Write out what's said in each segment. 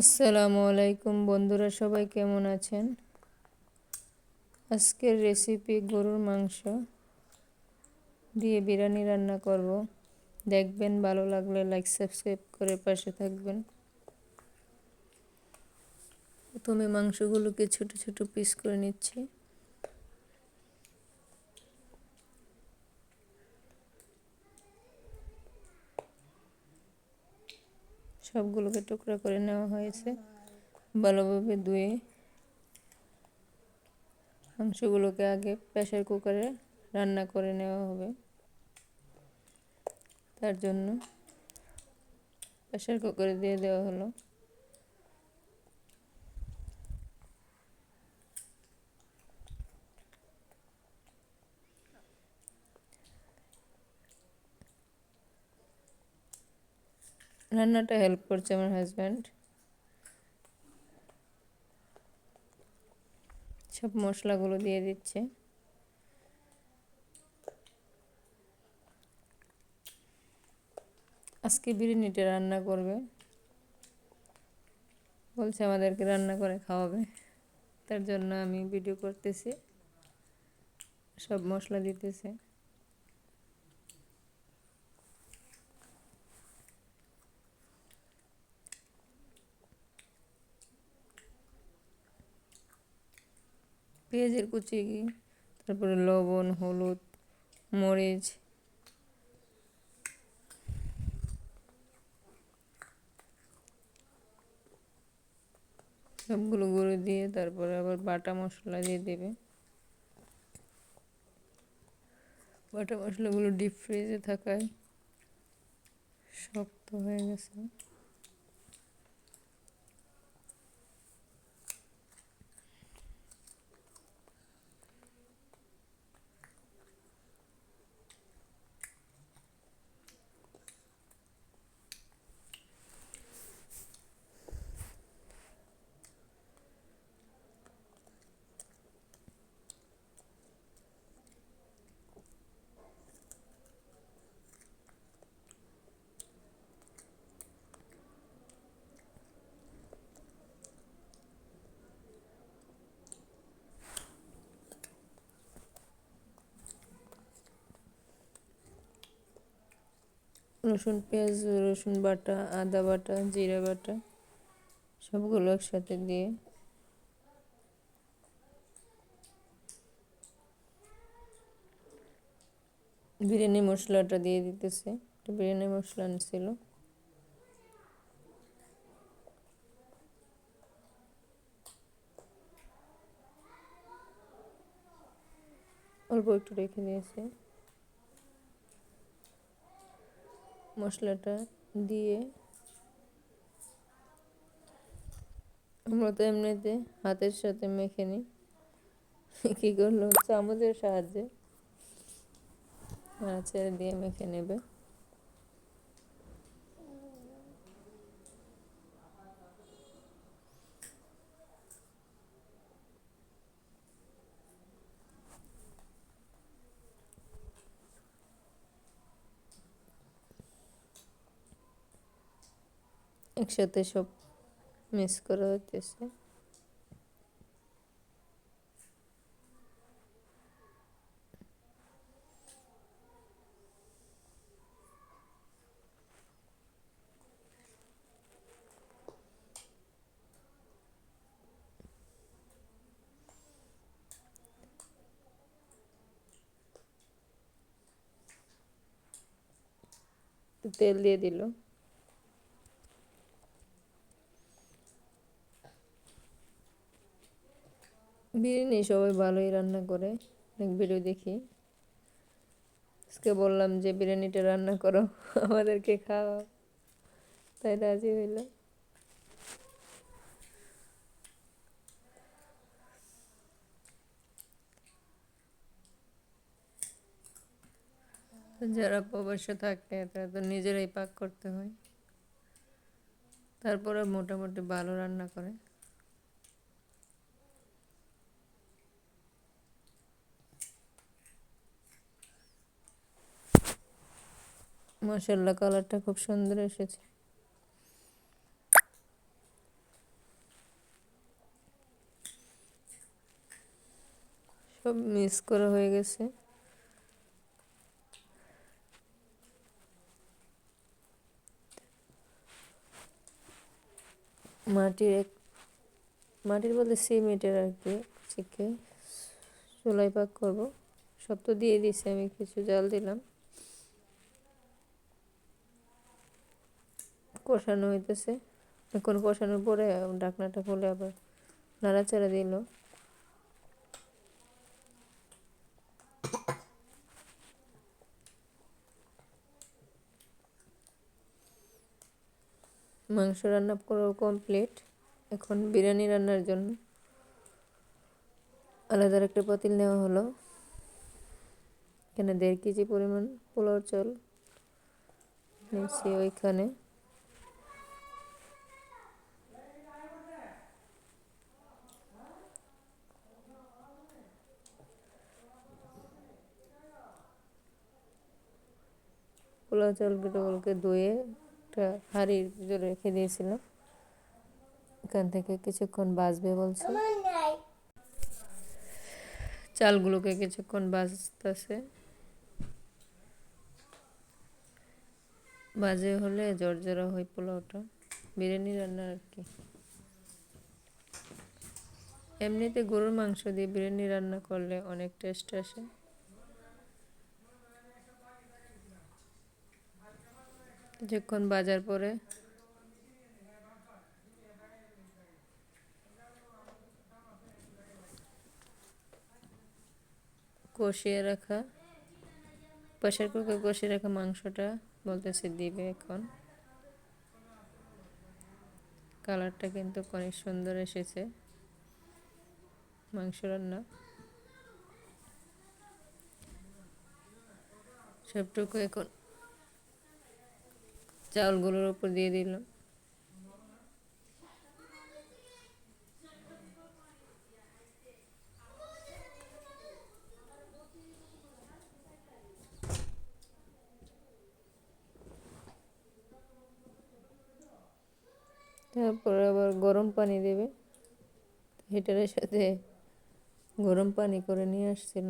আসসালামু আলাইকুম বন্ধুরা, সবাই কেমন আছেন? আজকের রেসিপি গরুর মাংস দিয়ে বিরিয়ানি রান্না করব। দেখবেন ভালো লাগলে লাইক সাবস্ক্রাইব করে পাশে থাকবেন। প্রথমে মাংসগুলোকে ছোট ছোট পিস করে নিচ্ছি। সবগুলোকে টুকরা করে নেওয়া হয়েছে। ভালোভাবে ধুয়ে মাংসগুলোকে আগে প্রেশার কুকারে রান্না করে নেওয়া হবে। তার জন্য প্রেশার কুকারে দিয়ে দেওয়া হলো। রান্নাটা হেল্প করছে আমার হাজব্যান্ড সব মশলাগুলো দিয়ে দিচ্ছে। আজকে বিরিয়ানিটা রান্না করবে। বলছে আমাদেরকে রান্না করে খাওয়াবে। তার জন্য আমি ভিডিও করতেছি। সব মশলা দিতেছে। পেঁয়াজের কুচি তারপরে লবণ, হলুদ, মরিচ। সবগুলো গুঁড়ো দিয়ে তারপরে আবার বাটা মশলা দিয়ে দেবে। বাটা মশলাগুলো ডিপ ফ্রিজে থাকায় শক্ত হয়ে গেছে। রসুন পেঁয়াজ, রসুন বাটা, আদা বাটা, জিরা বাটা, সবগুলো একসাথে দিয়ে বিরিয়ানি মশলাটা দিয়ে দিতেছে। একটা বিরিয়ানি মশলা আনছিল। অল্প একটু রেখে দিয়েছে। মশলাটা দিয়ে আমরা তো এমনিতে হাতের সাথে মেখে নিই। কী করল? চামচের সাহায্যে। নাড়াচাড়া দিয়ে মেখে নেবে। একসাথে সব মিক্স করা হইতেছে। তেল দিয়ে দিল। বিরিয়ানি সবাই ভালোই রান্না করে। অনেক ভিডিও দেখি। আজকে বললাম যে, বিরিয়ানিটা রান্না করো, আমাদেরকে খাওয়াও তাই রাজি হইল যারা প্রবাসে থাকে, তারা তো নিজেরাই পাক করতে হয়। তারপরে মোটামুটি ভালো রান্না করে। মাসাল্লাহ কালারটা খুব সুন্দর এসেছে। সব মিস করা হয়ে গেছে। মাটির এক, মাটির বলতে সিমেন্টের আর কি চিকে চুলাই পাক করব। সব তো দিয়ে দিয়েছি, আমি কিছু জাল দিলাম। কষানো হইতেছে। এখন কষানোর পরে ঢাকনাটা খুলে আবার নাড়াচাড়া দিল। মাংস রান্না করা কমপ্লিট এখন বিরিয়ানি রান্নার জন্য আলাদা একটা পাতিল নেওয়া হলো। এখানে দেড় কেজি পরিমাণ পোলাও চাল নিয়েছি ওইখানে। পোলাও চালগুলোকে ধুয়ে একটা হাঁড়ির ভিতরে রেখে দিয়েছিলাম। এখান থেকে কিছুক্ষণ বাজবে বলছে। চালগুলোকে কিছুক্ষণ বাজতেছে বাজে হলে জর্জরা হয় পোলাওটা। বিরিয়ানি রান্না আর কি। এমনিতে গরুর মাংস দিয়ে বিরিয়ানি রান্না করলে অনেক টেস্ট আসে। কিছুক্ষণ বাজার পরে কষিয়ে রাখা প্রেশার কুকার কষিয়ে রাখা মাংসটা বলতেছে দিবে এখন। কালারটা কিন্তু অনেক সুন্দর এসেছে মাংস রান্না। সবটুকু এখন চাউলগুলোর উপর দিয়ে দিলাম। তারপরে আবার গরম পানি দেবে। হিটারের সাথে গরম পানি করে নিয়ে আসছিল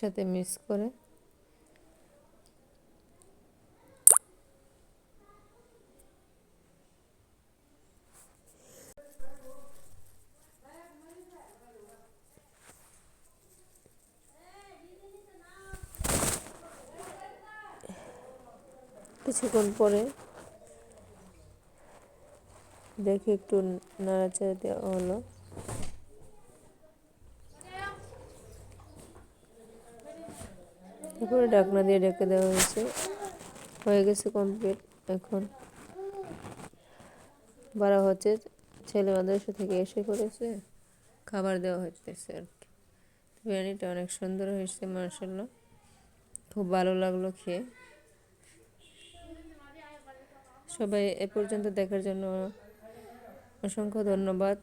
সাথে মিক্স করে। কিছুক্ষণ পরে দেখি একটু নাড়াচাড়া দেওয়া হলো। তারপরে ঢাকনা দিয়ে ঢেকে দেওয়া হয়েছে। হয়ে গেছে কমপ্লিট এখন বাড়া হচ্ছে ছেলে মাদ্রাসা থেকে এসে করেছে খাবার দেওয়া হইতেছে আর কি। বিরিয়ানিটা অনেক সুন্দর হয়েছে মার্শাল্লাহ খুব ভালো লাগল খেয়ে। সবাই এ পর্যন্ত দেখার জন্য অসংখ্য ধন্যবাদ।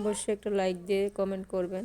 অবশ্যই একটা লাইক দিয়ে কমেন্ট করবেন।